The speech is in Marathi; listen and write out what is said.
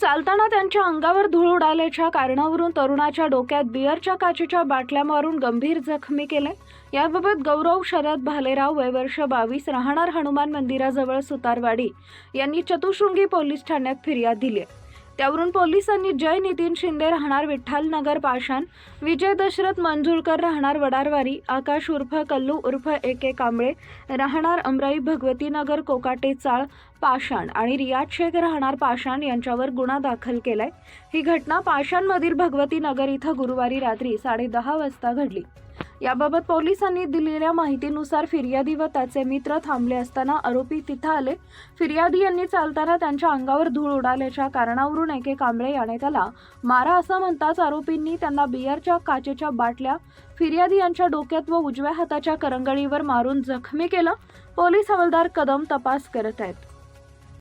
चालताना त्यांच्या अंगावर धूळ उडाल्याच्या कारणावरून तरुणाच्या डोक्यात बिअरच्या काचेच्या बाटल्या मारून गंभीर जखमी केले. याबाबत गौरव शरद भालेराव वय वर्ष बावीस राहणार हनुमान मंदिराजवळ सुतारवाडी यांनी चतुशृंगी पोलीस ठाण्यात फिर्याद दिली आहे. त्यावरून पोलिसांनी जय नितीन शिंदे राहणार विठ्ठल नगर पाषाण विजय दशरथ मंजुळकर राहणार वडारवारी आकाश उर्फ कल्लू उर्फ ए के कांबळे राहणार अमराई भगवती नगर कोकाटे चाळ पाषाण आणि रियाज शेख राहणार पाषाण यांच्यावर गुन्हा दाखल केलाय. ही घटना पाषाणमधील भगवती नगर इथं गुरुवारी रात्री साडेदहा वाजता घडली. याबाबत पोलिसांनी दिलेल्या माहितीनुसार फिर्यादी व त्याचे मित्र थांबले असताना आरोपी तिथं आले. फिर्यादी यांनी चालताना त्यांच्या अंगावर धूळ उडाल्याच्या कारणावरून एके कांबळे याने त्याला मारा असं म्हणताच आरोपींनी त्यांना बियरच्या काचेच्या बाटल्या फिर्यादी यांच्या डोक्यात व उजव्या हाताच्या करंगळीवर मारून जखमी केलं. पोलीस हवालदार कदम तपास करत आहेत.